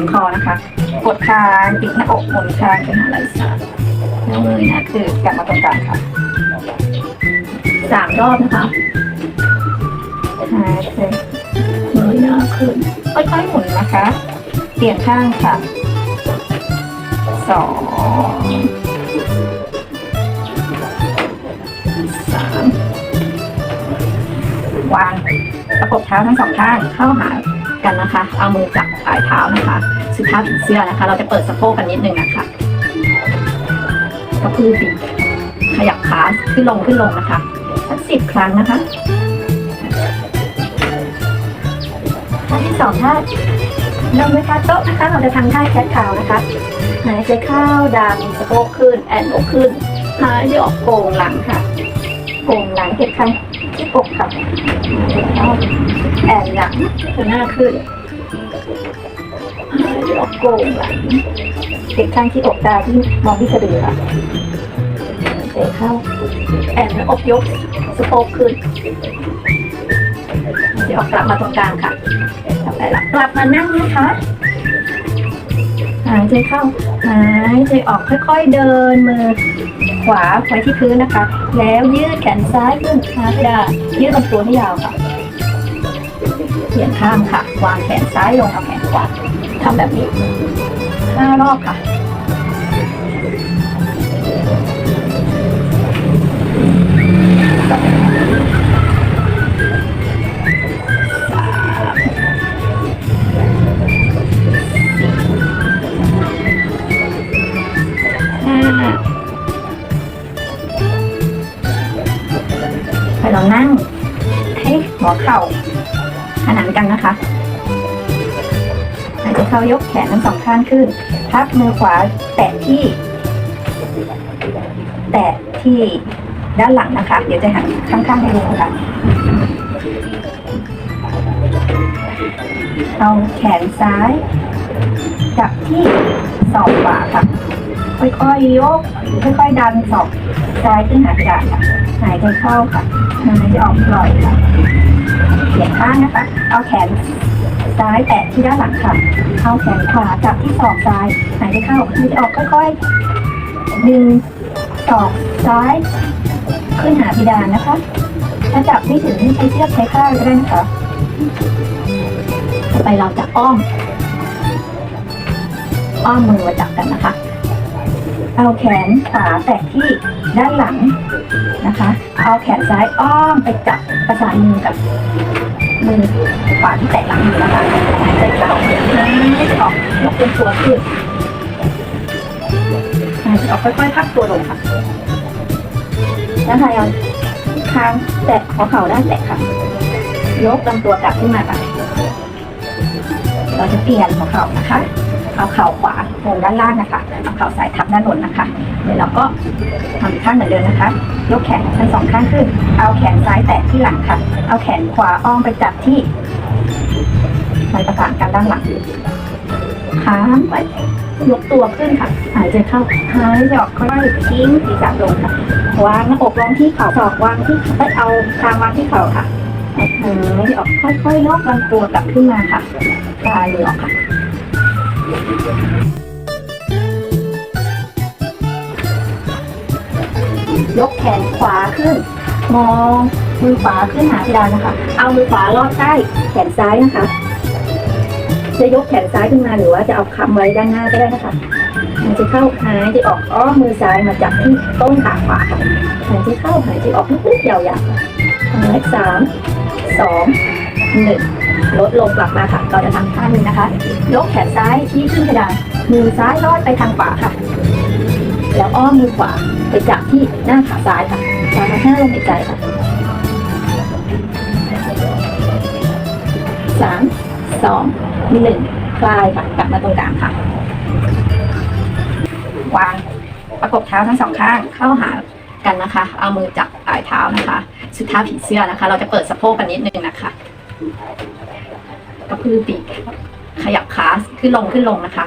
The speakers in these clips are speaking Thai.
นคอนะคะ กดคางปิดหน้าอกหมุนคางไปหาไหล่ซ้ายแล้วมือนะคือกลับมาตรงกลางค่ะสามรอบนะคะหายใจมือหน้าขึ้นค่อยๆหมุนนะคะ เปลี่ยนข้างค่ะสองสามวางประกบเท้าทั้งสองข้างเข้าหา กันนะคะ เอามือจับปลายเท้านะคะสุดท้ายถึงเสื้อนะคะ เราจะเปิดสะโพกกันนิดนึงนะคะก็คือปีกขยับขาขึ้นลงขึ้นลงนะคะสักสิบครั้งนะคะท่าที่สองท่าลงไปคาโต๊ะนะคะ เราจะทำท่าแคทคาวนะคะหายใจเข้าดันสะโพกขึ้นแอนอกขึ้นหายใจออกโก่งหลังค่ะ โก่งหลังเก็บคันที่ อกค่ะหายใจเข้าแอนหลังคือหน้าขึ้นหายใจออกโก่งหลังเก็บข้างที่อกตาที่มองที่สะดือค่ะหายใจเข้าแอนอกยกสะโพกขึ้นหายใจออกกลับมาตรงกลางค่ะกลับไปละกลับมานั่งนะคะหายใจเข้าหายใจออกค่อย ๆ เดินมือ ขวาไว้ที่พื้นนะคะ แล้วยืดแขนซ้ายขึ้นหาดายืดลำตัวให้ยาวค่ะเปลี่ยนข้างค่ะ วางแขนซ้ายลงเอาแขนขวาทำแบบนี้ห้ารอบค่ะ ให้เรานั่งให้หัวเข่าขนานกันนะคะหายใจเข้ายกแขนทั้งสองข้างขึ้น พับมือขวาแตะที่ แตะที่ด้านหลังนะคะ เดี๋ยวจะหันข้างๆให้ดูนะคะเอาแขนซ้าย จับที่ศอกขวาค่ะ ค่อยๆยก ค่อยๆดันศอกซ้ายขึ้นหาเพดานค่ะหายใจเข้าค่ะหายใจออกปล่อยค่ะเปลี่ยนข้างนะคะ เอาแขนซ้ายแตะที่ด้านหลังค่ะ เอาแขนขวาจับที่ศอกซ้าย หายใจเข้าหายใจออกค่อยๆ ดึงศอกซ้าย ขึ้นหาเพดานนะคะ ถ้าจับไม่ถึงใช้เชือกใช้ข้างก็ได้นะคะต่อไปเราจะอ้อม อ้อมมือมาจับกันนะคะ เอาแขนขวาแตะที่ด้านหลังนะคะ เอาแขนซ้ายอ้อมไปจับประสานมือกับมือขวาที่แตะหลังอยู่นะคะหายใจเข้าหายใจออกยกเป็นตัวขึ้นหายใจออกค่อยๆพักตัวลงค่ะแล้วพยายามค้างแตะหัวเข่าด้านแตะค่ะ ยกลำตัวกลับขึ้นมาค่ะ เราจะเปลี่ยนหัวเข่านะคะ เอาเข่าขวาลงด้านล่างนะคะเอาเข่าซ้ายทับด้านบนนะคะเดี๋ยวเราก็ทำอีกข้างเหมือนเดิมนะคะ ยกแขนทั้งสองข้างขึ้น เอาแขนซ้ายแตะที่หลังค่ะ เอาแขนขวาอ้อมไปจับที่มันประสานกันด้านหลังค้างไปยกตัวขึ้นค่ะ หายใจเข้าหายใจออกค่อยๆทิ้งศีรษะลงค่ะ วางหน้าอกลงที่เข่าศอกวางที่เอ้ยเอาคางวางที่เข่าค่ะ หายใจออกค่อยๆยกลำตัวกลับขึ้นมาค่ะคลายมือออกค่ะ ยกแขนขวาขึ้น มองมือขวาขึ้นหาเพดานนะคะ เอามือขวาลอดใต้แขนซ้ายนะคะ จะยกแขนซ้ายขึ้นมาหรือว่าจะเอาคำไว้ด้านหน้าก็ได้นะคะหายใจเข้าหายใจออกอ้อมมือซ้ายมาจับที่ต้นขาขวาค่ะหายใจเข้าหายใจออกลึกๆยาวๆ หายสามสองหนึ่งลดลงกลับมาค่ะ เราจะทำท่านี้นะคะ ยกแขนซ้ายชี้ขึ้นเพดานมือซ้ายลอดไปทางขวาค่ะ แล้วอ้อมมือขวาไปจับที่หน้าขาซ้ายค่ะวางห้าลมหายใจค่ะสามสองหนึ่งคลายค่ะ กลับมาตรงกลางค่ะ วางประกบเท้าทั้งสองข้างเข้าหา กันนะคะ เอามือจับปลายเท้านะคะ สุดท้าผีเสื้อนะคะ เราจะเปิดสะโพกกันนิดนึงนะคะกระพือปีกขยับขาขึ้นลงขึ้นลงนะคะ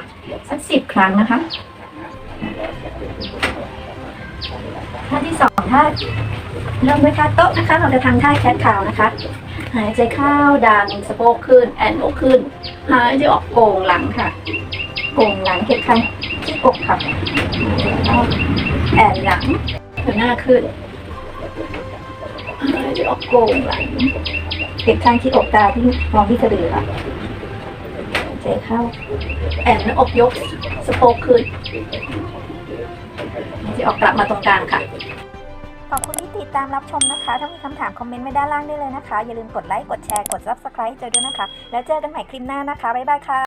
สักสิบครั้งนะคะท่าที่สองท่าเริ่มด้วยท่าโต๊ะนะคะ เราจะทำท่าแคทคาวนะคะ หายใจเข้าดันสะโพกขึ้น แอนอกขึ้น หายใจออกโก่งหลังค่ะ โก่งหลังเก็บข้างที่อกค่ะแอนหลัง หน้าขึ้นหายใจออกโกงหลังเก็บข้างที่อกตาที่มองที่กระดือค่ะใจเข้า แอนน้าอกยกสะโพกขึ้นหายใจออกกลับมาตรงกลางค่ะ ขอบคุณที่ติดตามรับชมนะคะ ถ้ามีคำถามคอมเมนต์ไว้ด้านล่างได้เลยนะคะ อย่าลืมกดไลค์ กดแชร์ กด subscribe เจอด้วยนะคะ แล้วเจอกันใหม่คลิปหน้านะคะ บ๊ายบายค่ะ